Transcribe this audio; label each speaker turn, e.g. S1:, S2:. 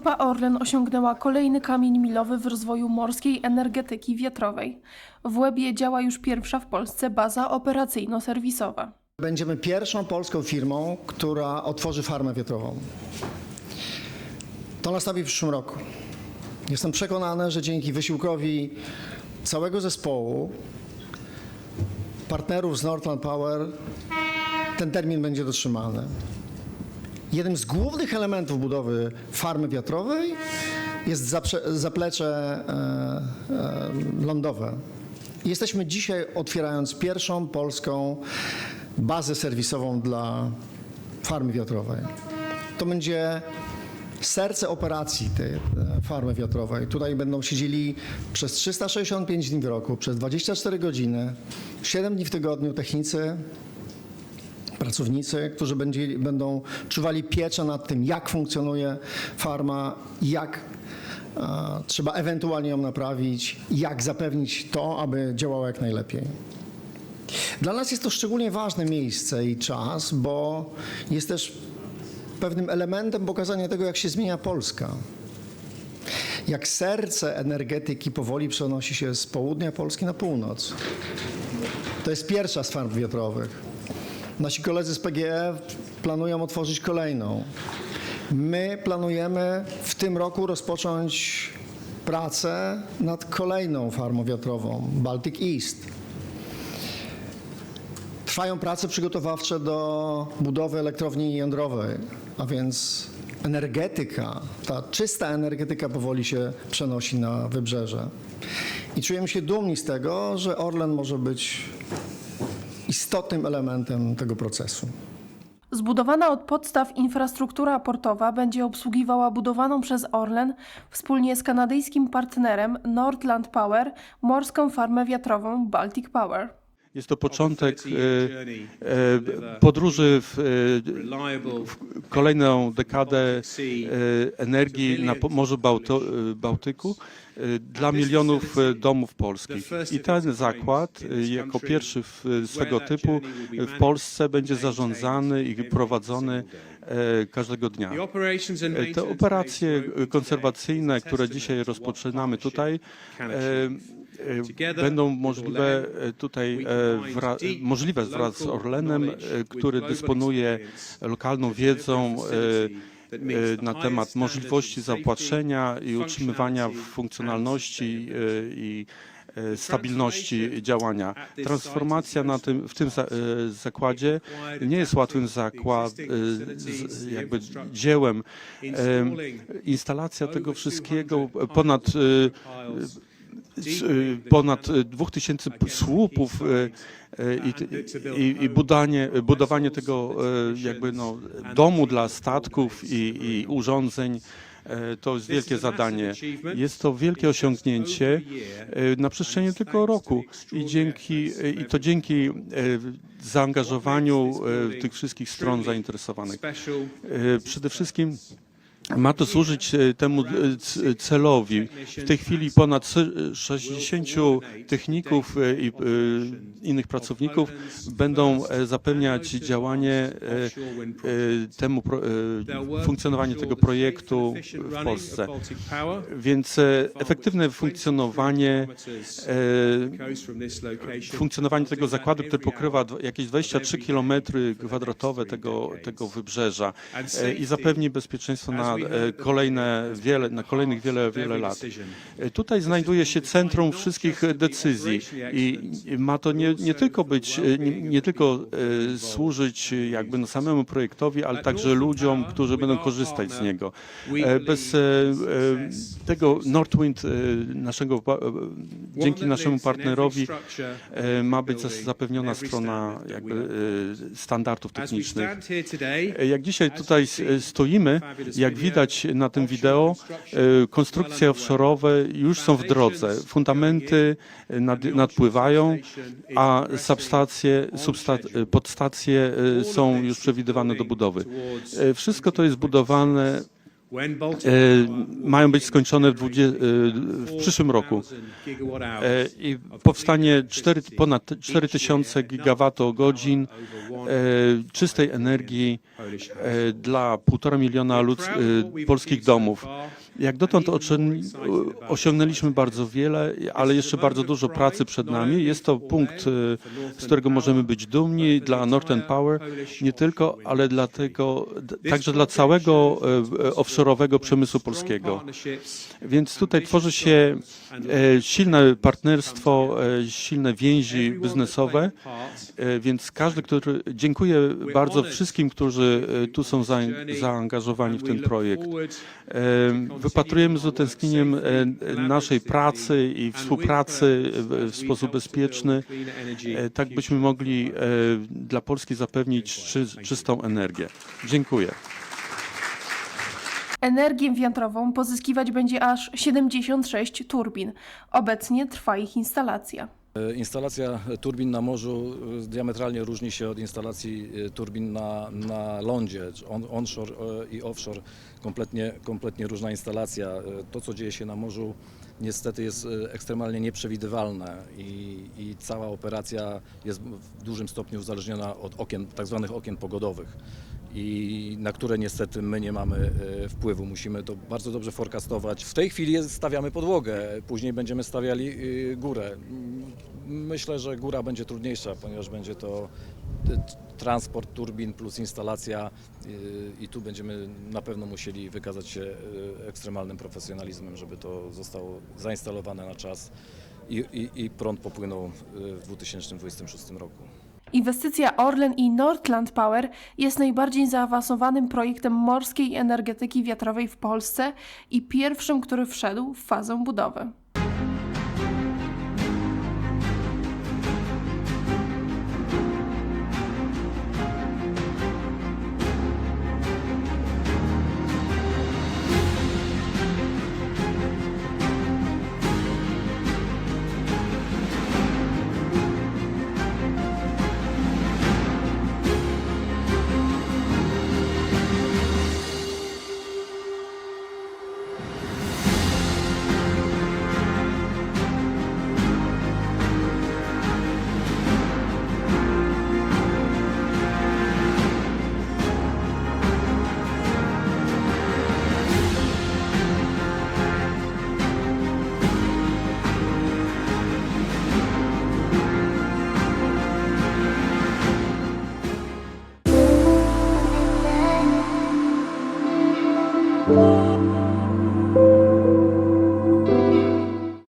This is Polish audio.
S1: Grupa Orlen osiągnęła kolejny kamień milowy w rozwoju morskiej energetyki wiatrowej. W Łebie działa już pierwsza w Polsce baza operacyjno-serwisowa.
S2: Będziemy pierwszą polską firmą, która otworzy farmę wiatrową. To nastąpi w przyszłym roku. Jestem przekonany, że dzięki wysiłkowi całego zespołu, partnerów z Northland Power, ten termin będzie dotrzymany. Jednym z głównych elementów budowy farmy wiatrowej jest zaplecze e, e, lądowe. Jesteśmy dzisiaj otwierając pierwszą polską bazę serwisową dla farmy wiatrowej. To będzie serce operacji tej e, farmy wiatrowej. Tutaj będą siedzieli przez 365 dni w roku, przez 24 godziny, 7 dni w tygodniu technicy, pracownicy, którzy będzie, będą czuwali pieczę nad tym, jak funkcjonuje farma, jak e, trzeba ewentualnie ją naprawić, jak zapewnić to, aby działała jak najlepiej. Dla nas jest to szczególnie ważne miejsce i czas, bo jest też pewnym elementem pokazania tego, jak się zmienia Polska. Jak serce energetyki powoli przenosi się z południa Polski na północ. To jest pierwsza z farm wiatrowych. Nasi koledzy z PGE planują otworzyć kolejną. My planujemy w tym roku rozpocząć pracę nad kolejną farmą wiatrową, Baltic East. Trwają prace przygotowawcze do budowy elektrowni jądrowej, a więc energetyka, ta czysta energetyka powoli się przenosi na wybrzeże. I czujemy się dumni z tego, że Orlen może być istotnym elementem tego procesu.
S1: Zbudowana od podstaw infrastruktura portowa będzie obsługiwała budowaną przez Orlen wspólnie z kanadyjskim partnerem Nordland Power morską farmę wiatrową Baltic Power.
S3: Jest to początek e, e, podróży w, e, w kolejną dekadę energii na Morzu Bałto, Bałtyku dla milionów domów polskich. I ten zakład, jako pierwszy w, swego typu w Polsce, będzie zarządzany i prowadzony każdego dnia. Te operacje konserwacyjne, które dzisiaj rozpoczynamy tutaj, będą możliwe e, tutaj e, wra, możliwe wraz z Orlenem, e, który dysponuje lokalną wiedzą na temat możliwości zaopatrzenia i utrzymywania funkcjonalności i stabilności działania. Transformacja na tym, w tym za, zakładzie nie jest łatwym zakład, jakby dziełem. Instalacja tego wszystkiego ponad ponad y, 2000 p- słupów y, y, i, i, i budanie, budowanie tego y, jakby no, domu dla statków i, i urządzeń. y, To jest wielkie zadanie. Jest to wielkie osiągnięcie y, na przestrzeni tylko roku i dzięki i to dzięki y, zaangażowaniu y, tych wszystkich stron zainteresowanych. Y, Przede wszystkim ma to służyć e, temu e, c- celowi. W tej chwili ponad se- 60 techników e, i e, innych pracowników będą e, zapewniać działanie e, e, temu e, funkcjonowanie tego projektu w Polsce. Więc e, efektywne funkcjonowanie e, funkcjonowanie tego zakładu, który pokrywa jakieś 23 km kwadratowe tego, tego wybrzeża e, i zapewni bezpieczeństwo na e, kolejne wiele, na kolejnych wiele, wiele lat. E, Tutaj znajduje się centrum wszystkich e, decyzji i ma to nie, nie tylko być, e, nie, nie tylko e, służyć e, jakby no samemu projektowi, ale także ludziom, którzy będą korzystać z niego. E, Bez e, e, tego Northwind, e, naszego, e, dzięki naszemu partnerowi e, ma być zapewniona strona jakby e, standardów technicznych. E, Jak dzisiaj tutaj e, stoimy, jak widać na tym wideo, e, konstrukcje offshore'owe już są w drodze. Fundamenty e, nad, nadpływają, a substacje, substa- e, podstacje są już przewidywane do budowy. Wszystko to jest budowane mają być skończone w, dwudzie, e, w przyszłym roku. E, I powstanie 4, ponad 4000 gigawattogodzin e, czystej energii e, dla półtora miliona ludz, e, polskich domów. Jak dotąd osiągnęliśmy bardzo wiele, ale jeszcze bardzo dużo pracy przed nami. Jest to punkt, e, z którego możemy być dumni dla Northern Power, nie tylko, ale dlatego, także dla całego e, offshore'owego przemysłu polskiego. Więc tutaj tworzy się e, silne partnerstwo, e, silne więzi biznesowe, e, więc każdy, który, dziękuję bardzo wszystkim, którzy e, tu są zaang- zaangażowani w ten projekt. Wypatrujemy z utęsknieniem e, naszej pracy i współpracy w- w sposób bezpieczny, e, tak byśmy mogli e, dla Polski zapewnić czy, czystą energię. Dziękuję.
S1: Energię wiatrową pozyskiwać będzie aż 76 turbin. Obecnie trwa ich instalacja.
S4: E, Instalacja turbin na morzu e, diametralnie różni się od instalacji e, turbin na, na lądzie. On, onshore i offshore kompletnie, kompletnie różna instalacja. To, co dzieje się na morzu, niestety jest ekstremalnie nieprzewidywalne i, i cała operacja jest w dużym stopniu uzależniona od okien, tak zwanych okien pogodowych. I na które niestety my nie mamy wpływu. Musimy to bardzo dobrze forecastować. W tej chwili stawiamy podłogę, później będziemy stawiali e, górę. Myślę, że góra będzie trudniejsza, ponieważ będzie to transport turbin plus instalacja yy, i tu będziemy na pewno musieli wykazać się yy, ekstremalnym profesjonalizmem, żeby to zostało zainstalowane na czas i, i, i prąd popłynął yy, w 2026 roku.
S1: Inwestycja Orlen i Nordland Power jest najbardziej zaawansowanym projektem morskiej energetyki wiatrowej w Polsce i pierwszym, który wszedł w fazę budowy.